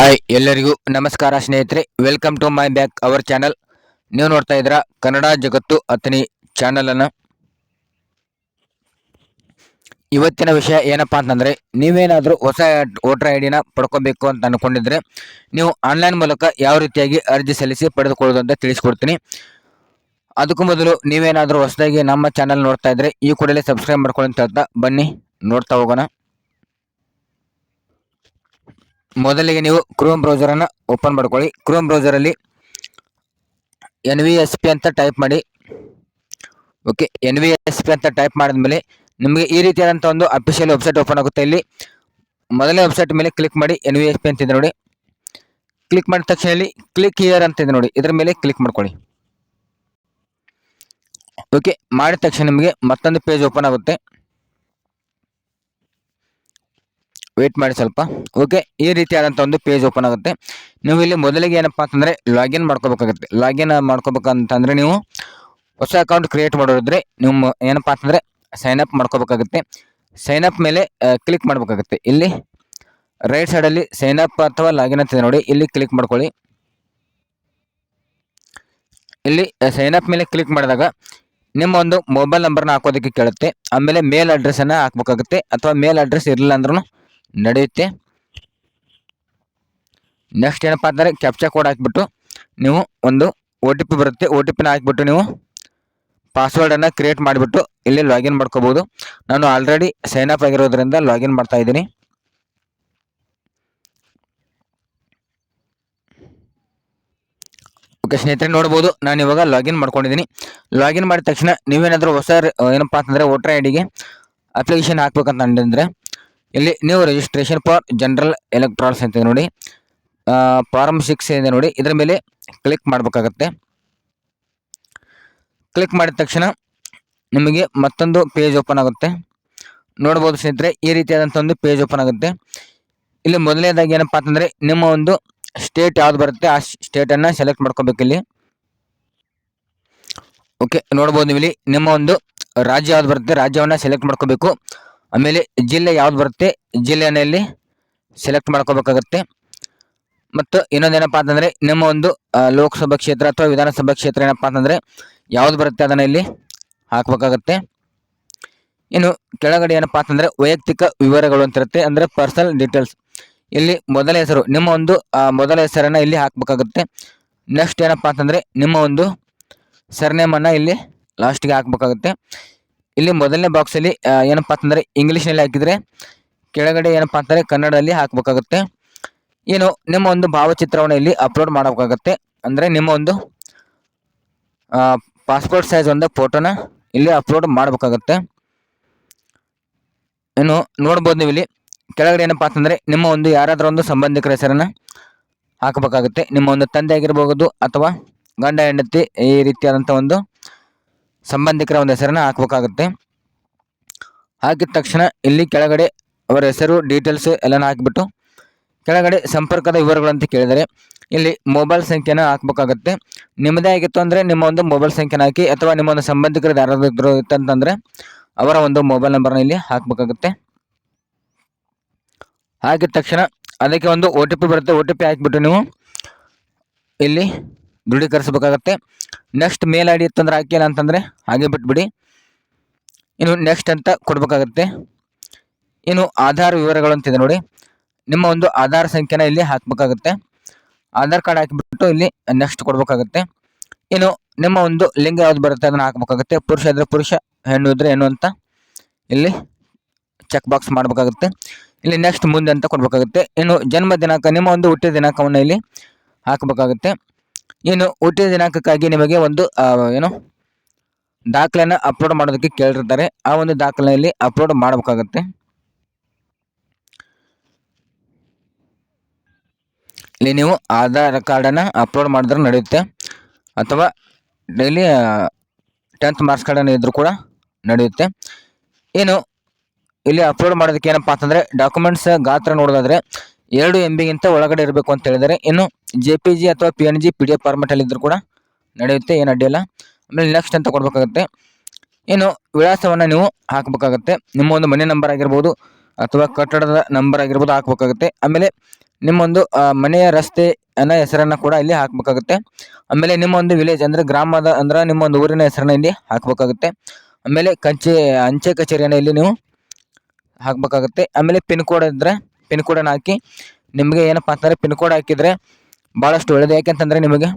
Hi ಎಲ್ಲರಿಗೂ ನಮಸ್ಕಾರ ಸ್ನೇಹಿತರೆ welcome to my back our channel ನೀವು ನೋಡ್ತಾ ಇದ್ದೀರಾ ಕನ್ನಡ ಜಗತ್ತು ಅತನಿ ಚಾನಲನ್ನು ಇವತ್ತಿನ ವಿಷಯ ಏನಪ್ಪಾ ಅಂತಂದರೆ, ನೀವೇನಾದರೂ ಹೊಸ ವೋಟರ್ ಐ ಡಿನ ಪಡ್ಕೋಬೇಕು ಅಂತ ಅಂದ್ಕೊಂಡಿದ್ರೆ ನೀವು ಆನ್ಲೈನ್ ಮೂಲಕ ಯಾವ ರೀತಿಯಾಗಿ ಅರ್ಜಿ ಸಲ್ಲಿಸಿ ಪಡೆದುಕೊಳ್ಳೋದು ಅಂತ ತಿಳಿಸ್ಕೊಡ್ತೀನಿ. ಅದಕ್ಕೂ ಮೊದಲು ನೀವೇನಾದರೂ ಹೊಸದಾಗಿ ನಮ್ಮ ಚಾನಲ್ ನೋಡ್ತಾ ಇದ್ರೆ, ಈ ಕೂಡಲೇ ಸಬ್ಸ್ಕ್ರೈಬ್ ಮಾಡ್ಕೊಳ್ಳಿ ಅಂತ ಹೇಳ್ತಾ ಬನ್ನಿ, ನೋಡ್ತಾ ಹೋಗೋಣ. ಮೊದಲಿಗೆ ನೀವು ಕ್ರೋಮ್ ಬ್ರೌಸರನ್ನು ಓಪನ್ ಮಾಡ್ಕೊಳ್ಳಿ. ಕ್ರೋಮ್ ಬ್ರೌಸರಲ್ಲಿ ಎನ್ ವಿ ಎಸ್ ಪಿ ಅಂತ ಟೈಪ್ ಮಾಡಿ. Okay N V S P ಅಂತ ಟೈಪ್ ಮಾಡಿದ್ಮೇಲೆ ನಿಮಗೆ ಈ ರೀತಿಯಾದಂಥ ಒಂದು ಅಫಿಷಿಯಲ್ ವೆಬ್ಸೈಟ್ ಓಪನ್ ಆಗುತ್ತೆ ಇಲ್ಲಿ. ಮೊದಲನೇ ವೆಬ್ಸೈಟ್ ಮೇಲೆ ಕ್ಲಿಕ್ ಮಾಡಿ ಎನ್ ವಿ ಎಸ್ ಪಿ ಅಂತಿದೆ ನೋಡಿ. ಕ್ಲಿಕ್ ಮಾಡಿದ ತಕ್ಷಣ ಇಲ್ಲಿ ಕ್ಲಿಕ್ ಹಿಯರ್ ಅಂತಿದೆ ನೋಡಿ. ಇದರ ಮೇಲೆ ಕ್ಲಿಕ್ ಮಾಡ್ಕೊಳ್ಳಿ. ಓಕೆ ಮಾಡಿದ ತಕ್ಷಣ ನಿಮಗೆ ಮತ್ತೊಂದು ಪೇಜ್ ಓಪನ್ ಆಗುತ್ತೆ. ವೇಟ್ ಮಾಡಿ ಸ್ವಲ್ಪ. ಓಕೆ ಈ ರೀತಿಯಾದಂಥ ಒಂದು ಪೇಜ್ ಓಪನ್ ಆಗುತ್ತೆ. ನೀವು ಇಲ್ಲಿ ಮೊದಲಿಗೆ ಏನಪ್ಪ ಅಂತಂದರೆ ಲಾಗಿನ್ ಮಾಡ್ಕೋಬೇಕಾಗುತ್ತೆ. ಲಾಗಿನ್ ಮಾಡ್ಕೋಬೇಕಂತಂದರೆ ನೀವು ಹೊಸ ಅಕೌಂಟ್ ಕ್ರಿಯೇಟ್ ಮಾಡೋರಿದ್ರೆ ನಿಮ್ಮ ಏನಪ್ಪ ಅಂತಂದರೆ ಸೈನ್ ಅಪ್ ಮಾಡ್ಕೋಬೇಕಾಗುತ್ತೆ. ಸೈನ್ ಅಪ್ ಮೇಲೆ ಕ್ಲಿಕ್ ಮಾಡಬೇಕಾಗುತ್ತೆ. ಇಲ್ಲಿ ರೈಟ್ ಸೈಡಲ್ಲಿ ಸೈನ್ ಅಪ್ ಅಥವಾ ಲಾಗಿನ್ ಅಂತಿದೆ ನೋಡಿ. ಇಲ್ಲಿ ಕ್ಲಿಕ್ ಮಾಡ್ಕೊಳ್ಳಿ. ಇಲ್ಲಿ ಸೈನ್ ಅಪ್ ಮೇಲೆ ಕ್ಲಿಕ್ ಮಾಡಿದಾಗ ನಿಮ್ಮ ಒಂದು ಮೊಬೈಲ್ ನಂಬರ್ನ ಹಾಕೋದಕ್ಕೆ ಕೇಳುತ್ತೆ. ಆಮೇಲೆ ಮೇಲ್ ಅಡ್ರೆಸ್ಸನ್ನು ಹಾಕ್ಬೇಕಾಗುತ್ತೆ. ಅಥವಾ ಮೇಲ್ ಅಡ್ರೆಸ್ ಇರಲಿಲ್ಲ ಅಂದ್ರೂ ನಡೆಯುತ್ತೆ. ನೆಕ್ಸ್ಟ್ ಏನಪ್ಪ ಅಂದರೆ ಕ್ಯಾಪ್ಚಾ ಕೋಡ್ ಹಾಕಿಬಿಟ್ಟು ನೀವು ಒಂದು ಒ ಟಿ ಪಿ ಬರುತ್ತೆ. ಒ ಟಿ ಪಿನ ಹಾಕ್ಬಿಟ್ಟು ನೀವು ಪಾಸ್ವರ್ಡನ್ನು ಕ್ರಿಯೇಟ್ ಮಾಡಿಬಿಟ್ಟು ಇಲ್ಲಿ ಲಾಗಿನ್ ಮಾಡ್ಕೋಬೋದು. ನಾನು ಆಲ್ರೆಡಿ ಸೈನ್ ಅಪ್ ಆಗಿರೋದ್ರಿಂದ ಲಾಗಿನ್ ಮಾಡ್ತಾ ಇದ್ದೀನಿ. ಓಕೆ ಸ್ನೇಹಿತರೆ, ನೋಡ್ಬೋದು. ನಾನು ಇವಾಗ ಲಾಗಿನ್ ಮಾಡ್ಕೊಂಡಿದ್ದೀನಿ. ಲಾಗಿನ್ ಮಾಡಿದ ತಕ್ಷಣ ನೀವೇನಾದರೂ ಹೊಸ ಏನಪ್ಪ ಅಂತಂದರೆ ವೋಟರ್ ಐ ಡಿಗೆ ಅಪ್ಲಿಕೇಶನ್ ಹಾಕ್ಬೇಕಂತ ಅಂತಂದರೆ ಇಲ್ಲಿ new registration for general electronics ಅಂತ ನೋಡಿ. ಫಾರ್ಮ್ ಸಿಕ್ಸ್ ಇದೆ ನೋಡಿ. ಇದರ ಮೇಲೆ ಕ್ಲಿಕ್ ಮಾಡಬೇಕಾಗತ್ತೆ. ಕ್ಲಿಕ್ ಮಾಡಿದ ತಕ್ಷಣ ನಿಮಗೆ ಮತ್ತೊಂದು ಪೇಜ್ ಓಪನ್ ಆಗುತ್ತೆ. ನೋಡ್ಬೋದು ಸ್ನೇಹಿತರೆ, ಈ ರೀತಿಯಾದಂಥ ಒಂದು ಪೇಜ್ ಓಪನ್ ಆಗುತ್ತೆ. ಇಲ್ಲಿ ಮೊದಲನೇದಾಗಿ ಏನಪ್ಪ ಅಂತಂದರೆ, ನಿಮ್ಮ ಒಂದು ಸ್ಟೇಟ್ ಯಾವ್ದು ಬರುತ್ತೆ, ಆ ಸ್ಟೇಟನ್ನು ಸೆಲೆಕ್ಟ್ ಮಾಡ್ಕೋಬೇಕು ಇಲ್ಲಿ. ಓಕೆ ನೋಡ್ಬೋದು ನೀವು ಇಲ್ಲಿ. ನಿಮ್ಮ ಒಂದು ರಾಜ್ಯ ಯಾವ್ದು ಬರುತ್ತೆ, ರಾಜ್ಯವನ್ನು ಸೆಲೆಕ್ಟ್ ಮಾಡ್ಕೋಬೇಕು. ಆಮೇಲೆ ಜಿಲ್ಲೆ ಯಾವ್ದು ಬರುತ್ತೆ? ಜಿಲ್ಲೆಯಲ್ಲಿ ಸೆಲೆಕ್ಟ್ ಮಾಡ್ಕೋಬೇಕಾಗತ್ತೆ. ಮತ್ತು ಇನ್ನೊಂದೇನಪ್ಪ ಅಂತಂದರೆ ನಿಮ್ಮ ಒಂದು ಲೋಕಸಭಾ ಕ್ಷೇತ್ರ ಅಥವಾ ವಿಧಾನಸಭಾ ಕ್ಷೇತ್ರ ಏನಪ್ಪ ಅಂತಂದರೆ ಯಾವ್ದು ಬರುತ್ತೆ ಅದನ್ನು ಇಲ್ಲಿ ಹಾಕಬೇಕಾಗತ್ತೆ. ಇನ್ನು ಕೆಳಗಡೆ ಏನಪ್ಪ ಅಂತಂದರೆ ವೈಯಕ್ತಿಕ ವಿವರಗಳು ಅಂತ ಇರುತ್ತೆ, ಅಂದರೆ ಪರ್ಸನಲ್ ಡೀಟೇಲ್ಸ್ ಇಲ್ಲಿ ಮೊದಲ ಹೆಸರು, ನಿಮ್ಮ ಒಂದು ಮೊದಲ ಹೆಸರನ್ನು ಇಲ್ಲಿ ಹಾಕಬೇಕಾಗುತ್ತೆ. ನೆಕ್ಸ್ಟ್ ಏನಪ್ಪ ಅಂತಂದರೆ ನಿಮ್ಮ ಒಂದು ಸರ್ನೇಮನ್ನು ಇಲ್ಲಿ ಲಾಸ್ಟಿಗೆ ಹಾಕಬೇಕಾಗುತ್ತೆ. ಇಲ್ಲಿ ಮೊದಲನೇ ಬಾಕ್ಸಲ್ಲಿ ಏನಪ್ಪ ಅಂತಂದರೆ ಇಂಗ್ಲೀಷ್ನಲ್ಲಿ ಹಾಕಿದರೆ, ಕೆಳಗಡೆ ಏನಪ್ಪ ಅಂತಂದರೆ ಕನ್ನಡದಲ್ಲಿ ಹಾಕಬೇಕಾಗುತ್ತೆ. ಏನು, ನಿಮ್ಮ ಒಂದು ಭಾವಚಿತ್ರವನ್ನು ಇಲ್ಲಿ ಅಪ್ಲೋಡ್ ಮಾಡಬೇಕಾಗತ್ತೆ. ಅಂದರೆ ನಿಮ್ಮ ಒಂದು ಪಾಸ್ಪೋರ್ಟ್ ಸೈಜ್ ಒಂದು ಫೋಟೋನ ಇಲ್ಲಿ ಅಪ್ಲೋಡ್ ಮಾಡಬೇಕಾಗತ್ತೆ. ಏನು ನೋಡ್ಬೋದು ನೀವು ಇಲ್ಲಿ, ಕೆಳಗಡೆ ಏನಪ್ಪ ಅಂತಂದರೆ ನಿಮ್ಮ ಒಂದು ಯಾರಾದರೂ ಒಂದು ಸಂಬಂಧಿಕರ ಹೆಸರನ್ನು ಹಾಕಬೇಕಾಗುತ್ತೆ. ನಿಮ್ಮ ಒಂದು ತಂದೆ ಆಗಿರ್ಬೋದು ಅಥವಾ ಗಂಡ, ಹೆಂಡತಿ ಈ ರೀತಿಯಾದಂಥ ಒಂದು ಸಂಬಂಧಿಕರ ಒಂದು ಹೆಸರನ್ನು ಹಾಕಬೇಕಾಗುತ್ತೆ. ಹಾಕಿದ ತಕ್ಷಣ ಇಲ್ಲಿ ಕೆಳಗಡೆ ಅವರ ಹೆಸರು ಡೀಟೇಲ್ಸ್ ಎಲ್ಲನ ಹಾಕಿಬಿಟ್ಟು ಕೆಳಗಡೆ ಸಂಪರ್ಕದ ವಿವರಗಳು ಅಂತ ಕೇಳಿದರೆ ಇಲ್ಲಿ ಮೊಬೈಲ್ ಸಂಖ್ಯೆನ ಹಾಕಬೇಕಾಗುತ್ತೆ. ನಿಮ್ಮದೇ ಆಗಿತ್ತು ಅಂದರೆ ನಿಮ್ಮ ಒಂದು ಮೊಬೈಲ್ ಸಂಖ್ಯೆನ ಹಾಕಿ ಅಥವಾ ನಿಮ್ಮ ಒಂದು ಸಂಬಂಧಿಕರದ್ದು ಯಾರಾದರೂ ಇತ್ತಂತಂದರೆ ಅವರ ಒಂದು ಮೊಬೈಲ್ ನಂಬರ್ನ ಇಲ್ಲಿ ಹಾಕಬೇಕಾಗುತ್ತೆ. ಹಾಕಿದ ತಕ್ಷಣ ಅದಕ್ಕೆ ಒಂದು ಒ ಟಿ ಪಿ ಬರುತ್ತೆ. ಒ ಟಿ ಪಿ ಹಾಕಿಬಿಟ್ಟು ನೀವು ಇಲ್ಲಿ ದೃಢೀಕರಿಸಬೇಕಾಗತ್ತೆ. ನೆಕ್ಸ್ಟ್ ಮೇಲ್ ಐ ಡಿ ಇತ್ತಂದ್ರೆ ಹಾಕಿಲ್ಲ ಅಂತಂದರೆ ಹಾಗೆ ಬಿಟ್ಬಿಡಿ. ಇನ್ನು ನೆಕ್ಸ್ಟ್ ಅಂತ ಕೊಡಬೇಕಾಗತ್ತೆ. ಇನ್ನು ಆಧಾರ್ ವಿವರಗಳು ಅಂತಿದೆ ನೋಡಿ. ನಿಮ್ಮ ಒಂದು ಆಧಾರ್ ಸಂಖ್ಯೆನ ಇಲ್ಲಿ ಹಾಕಬೇಕಾಗತ್ತೆ. ಆಧಾರ್ ಕಾರ್ಡ್ ಹಾಕಿಬಿಟ್ಟು ಇಲ್ಲಿ ನೆಕ್ಸ್ಟ್ ಕೊಡಬೇಕಾಗುತ್ತೆ. ಇನ್ನು ನಿಮ್ಮ ಒಂದು ಲಿಂಗ ಯಾವ್ದು ಬರುತ್ತೆ ಅದನ್ನು ಹಾಕಬೇಕಾಗುತ್ತೆ. ಪುರುಷ ಇದ್ದರೆ ಪುರುಷ, ಹೆಣ್ಣು ಇದ್ರೆ ಹೆಣ್ಣು ಅಂತ ಇಲ್ಲಿ ಚೆಕ್ ಬಾಕ್ಸ್ ಮಾಡಬೇಕಾಗುತ್ತೆ. ಇಲ್ಲಿ ನೆಕ್ಸ್ಟ್ ಮುಂದೆ ಅಂತ ಕೊಡಬೇಕಾಗುತ್ತೆ. ಇನ್ನು ಜನ್ಮ ದಿನಾಂಕ, ನಿಮ್ಮ ಒಂದು ಹುಟ್ಟಿದ ದಿನಾಂಕವನ್ನು ಇಲ್ಲಿ ಹಾಕಬೇಕಾಗುತ್ತೆ. ಇನ್ನು ಹುಟ್ಟಿದ ದಿನಾಂಕಕ್ಕಾಗಿ ನಿಮಗೆ ಒಂದು ಏನು ದಾಖಲೆಯನ್ನು ಅಪ್ಲೋಡ್ ಮಾಡೋದಕ್ಕೆ ಕೇಳಿರ್ತಾರೆ. ಆ ಒಂದು ದಾಖಲೆಯಲ್ಲಿ ಅಪ್ಲೋಡ್ ಮಾಡಬೇಕಾಗತ್ತೆ. ಇಲ್ಲಿ ನೀವು ಆಧಾರ್ ಕಾರ್ಡನ್ನು ಅಪ್ಲೋಡ್ ಮಾಡಿದ್ರೆ ನಡೆಯುತ್ತೆ. ಅಥವಾ ಡೈಲಿ ಟೆಂತ್ ಮಾರ್ಕ್ಸ್ ಕಾರ್ಡನ್ನು ಇದ್ದರೂ ಕೂಡ ನಡೆಯುತ್ತೆ. ಏನು ಇಲ್ಲಿ ಅಪ್ಲೋಡ್ ಮಾಡೋದಕ್ಕೆ ಏನಪ್ಪ ಅಂತಂದರೆ ಡಾಕ್ಯುಮೆಂಟ್ಸ್ ಗಾತ್ರ ನೋಡೋದಾದರೆ ಎರಡು ಎಂ ಬಿಗಿಂತ ಒಳಗಡೆ ಇರಬೇಕು ಅಂತ ಹೇಳಿದರೆ ಇನ್ನು ಜೆ ಪಿ ಜಿ ಅಥವಾ P N G P D F ಫಾರ್ಮೆಟಲ್ಲಿ ಇದ್ದರೂ ಕೂಡ ನಡೆಯುತ್ತೆ, ಏನು ಅಡ್ಡಿಲ್ಲ ಆಮೇಲೆ ನೆಕ್ಸ್ಟ್ ಅಂತ ಕೊಡಬೇಕಾಗುತ್ತೆ. ಇನ್ನು ವಿಳಾಸವನ್ನು ನೀವು ಹಾಕಬೇಕಾಗುತ್ತೆ. ನಿಮ್ಮ ಒಂದು ಮನೆ ನಂಬರ್ ಆಗಿರ್ಬೋದು ಅಥವಾ ಕಟ್ಟಡದ ನಂಬರ್ ಆಗಿರ್ಬೋದು ಹಾಕಬೇಕಾಗುತ್ತೆ. ಆಮೇಲೆ ನಿಮ್ಮೊಂದು ಮನೆಯ ರಸ್ತೆ ಅನ್ನ ಹೆಸರನ್ನು ಕೂಡ ಇಲ್ಲಿ ಹಾಕಬೇಕಾಗುತ್ತೆ. ಆಮೇಲೆ ನಿಮ್ಮ ಒಂದು ವಿಲೇಜ್ ಅಂದರೆ ಗ್ರಾಮದ ಅಂದ್ರೆ ನಿಮ್ಮ ಒಂದು ಊರಿನ ಹೆಸರನ್ನ ಇಲ್ಲಿ ಹಾಕಬೇಕಾಗುತ್ತೆ. ಆಮೇಲೆ ಕಂಚೆ, ಅಂಚೆ ಕಚೇರಿಯನ್ನು ಇಲ್ಲಿ ನೀವು ಹಾಕಬೇಕಾಗುತ್ತೆ. ಆಮೇಲೆ ಪಿನ್ ಕೋಡ್ ಇದ್ದರೆ ಪಿನ್ ಕೋಡನ್ನು ಹಾಕಿ. ನಿಮಗೆ ಏನಪ್ಪ ಅಂತಂದರೆ ಪಿನ್ ಕೋಡ್ ಹಾಕಿದರೆ ಭಾಳಷ್ಟು ಒಳ್ಳೆಯದು ಯಾಕೆಂತಂದರೆ ನಿಮಗೆ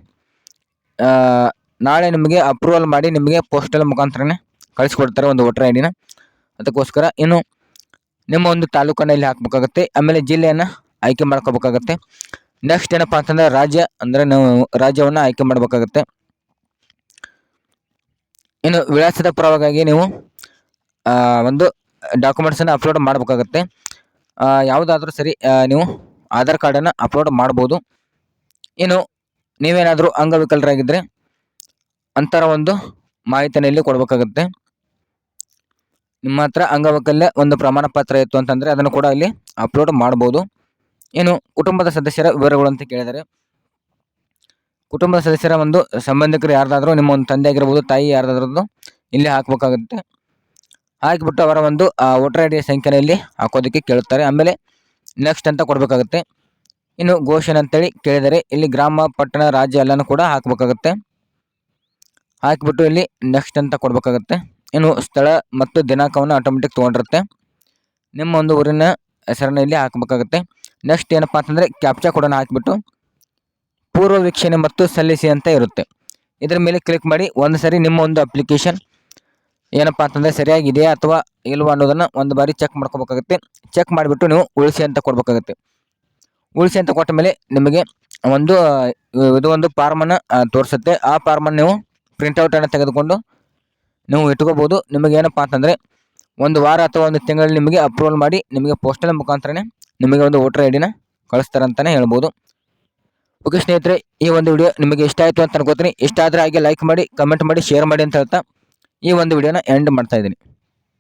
ನಾಳೆ ನಿಮಗೆ ಅಪ್ರೂವಲ್ ಮಾಡಿ ನಿಮಗೆ ಪೋಸ್ಟಲ್ ಮುಖಾಂತರನೇ ಕಳಿಸ್ಕೊಡ್ತಾರೆ ಒಂದು ವೋಟರ್ ಐ ಡಿನ ಅದಕ್ಕೋಸ್ಕರ ಇನ್ನು ನಿಮ್ಮ ಒಂದು ತಾಲೂಕನ್ನು ಇಲ್ಲಿ ಹಾಕಬೇಕಾಗುತ್ತೆ. ಆಮೇಲೆ ಜಿಲ್ಲೆಯನ್ನು ಆಯ್ಕೆ ಮಾಡ್ಕೋಬೇಕಾಗತ್ತೆ. ನೆಕ್ಸ್ಟ್ ಏನಪ್ಪ ಅಂತಂದರೆ ರಾಜ್ಯ, ಅಂದರೆ ನಾವು ರಾಜ್ಯವನ್ನು ಆಯ್ಕೆ ಮಾಡಬೇಕಾಗತ್ತೆ. ಇನ್ನು ವಿಳಾಸದ ಪರವಾಗಿ ನೀವು ಒಂದು ಡಾಕ್ಯುಮೆಂಟ್ಸನ್ನು ಅಪ್ಲೋಡ್ ಮಾಡಬೇಕಾಗತ್ತೆ. ಯಾವುದಾದ್ರೂ ಸರಿ ನೀವು ಆಧಾರ್ ಕಾರ್ಡನ್ನು ಅಪ್ಲೋಡ್ ಮಾಡ್ಬೋದು. ಇನ್ನು ನೀವೇನಾದರೂ ಅಂಗವಿಕಲರಾಗಿದ್ದರೆ ಅಂತರ ಒಂದು ಮಾಹಿತಿಯನ್ನು ಇಲ್ಲಿ ಕೊಡಬೇಕಾಗುತ್ತೆ. ನಿಮ್ಮ ಹತ್ರ ಅಂಗವಿಕಲ್ಯ ಒಂದು ಪ್ರಮಾಣ ಪತ್ರ ಇತ್ತು ಅಂತಂದರೆ ಅದನ್ನು ಕೂಡ ಇಲ್ಲಿ ಅಪ್ಲೋಡ್ ಮಾಡ್ಬೋದು. ಏನು ಕುಟುಂಬದ ಸದಸ್ಯರ ವಿವರಗಳು ಅಂತ ಕೇಳಿದರೆ, ಕುಟುಂಬದ ಸದಸ್ಯರ ಒಂದು ಸಂಬಂಧಿಕರು ಯಾರ್ದಾದ್ರೂ, ನಿಮ್ಮ ಒಂದು ತಂದೆ ಆಗಿರ್ಬೋದು, ತಾಯಿ ಯಾರ್ದಾದ್ರೂ ಇಲ್ಲಿ ಹಾಕಬೇಕಾಗುತ್ತೆ. ಹಾಕಿಬಿಟ್ಟು ಅವರ ಒಂದು ವೋಟರ್ ಐ ಡಿ ಸಂಖ್ಯೆನ ಇಲ್ಲಿ ಹಾಕೋದಕ್ಕೆ ಕೇಳುತ್ತಾರೆ. ಆಮೇಲೆ ನೆಕ್ಸ್ಟ್ ಅಂತ ಕೊಡಬೇಕಾಗುತ್ತೆ. ಇನ್ನು ಘೋಷಣೆ ಅಂತೇಳಿ ಕೇಳಿದರೆ ಇಲ್ಲಿ ಗ್ರಾಮ, ಪಟ್ಟಣ, ರಾಜ್ಯ ಎಲ್ಲನೂ ಕೂಡ ಹಾಕಬೇಕಾಗುತ್ತೆ. ಹಾಕಿಬಿಟ್ಟು ಇಲ್ಲಿ ನೆಕ್ಸ್ಟ್ ಅಂತ ಕೊಡಬೇಕಾಗುತ್ತೆ. ಇನ್ನು ಸ್ಥಳ ಮತ್ತು ದಿನಾಂಕವನ್ನು ಆಟೋಮೆಟಿಕ್ ತೊಗೊಂಡಿರುತ್ತೆ. ನಿಮ್ಮ ಒಂದು ಊರಿನ ಹೆಸರನ್ನು ಇಲ್ಲಿ ಹಾಕಬೇಕಾಗುತ್ತೆ. ನೆಕ್ಸ್ಟ್ ಏನಪ್ಪಾ ಅಂತಂದರೆ ಕ್ಯಾಪ್ಚಾ ಕೂಡ ಹಾಕಿಬಿಟ್ಟು ಪೂರ್ವ ವೀಕ್ಷಣೆ ಮತ್ತು ಸಲ್ಲಿಸಿ ಅಂತ ಇರುತ್ತೆ. ಇದರ ಮೇಲೆ ಕ್ಲಿಕ್ ಮಾಡಿ ಒಂದು ಸರಿ ನಿಮ್ಮ ಒಂದು ಅಪ್ಲಿಕೇಶನ್ ಏನಪ್ಪ ಅಂತಂದರೆ ಸರಿಯಾಗಿದೆಯಾ ಅಥವಾ ಇಲ್ವಾ ಅನ್ನೋದನ್ನು ಒಂದು ಬಾರಿ ಚೆಕ್ ಮಾಡ್ಕೋಬೇಕಾಗುತ್ತೆ. ಚೆಕ್ ಮಾಡಿಬಿಟ್ಟು ನೀವು ಉಳಿಸಿ ಅಂತ ಕೊಡಬೇಕಾಗುತ್ತೆ. ಉಳಿಸಿ ಅಂತ ಕೊಟ್ಟ ಮೇಲೆ ನಿಮಗೆ ಒಂದು, ಇದು ಒಂದು ಫಾರ್ಮನ್ನು ತೋರಿಸುತ್ತೆ. ಆ ಫಾರ್ಮನ್ನು ನೀವು ಪ್ರಿಂಟೌಟನ್ನು ತೆಗೆದುಕೊಂಡು ನೀವು ಇಟ್ಕೋಬೋದು. ನಿಮಗೆ ಏನಪ್ಪ ಅಂತಂದರೆ ಒಂದು ವಾರ ಅಥವಾ ಒಂದು ತಿಂಗಳಲ್ಲಿ ನಿಮಗೆ ಅಪ್ರೂವಲ್ ಮಾಡಿ ನಿಮಗೆ ಪೋಸ್ಟಲ್ ಮುಖಾಂತರನೇ ನಿಮಗೆ ಒಂದು ವೋಟರ್ ಐ ಡಿನ ಕಳಿಸ್ತಾರೆ ಅಂತಲೇ ಹೇಳ್ಬೋದು. ಓಕೆ ಸ್ನೇಹಿತರೆ, ಈ ಒಂದು ವಿಡಿಯೋ ನಿಮಗೆ ಇಷ್ಟ ಆಯಿತು ಅಂತ ಅನ್ಕೋತೀನಿ. ಇಷ್ಟ ಆದರೆ ಹಾಗೆ ಲೈಕ್ ಮಾಡಿ ಕಮೆಂಟ್ ಮಾಡಿ ಶೇರ್ ಮಾಡಿ ಅಂತ ಹೇಳ್ತಾ ಈ ಒಂದು ವಿಡಿಯೋನ ಎಂಡ್ ಮಾಡ್ತಾ ಇದ್ದೀನಿ.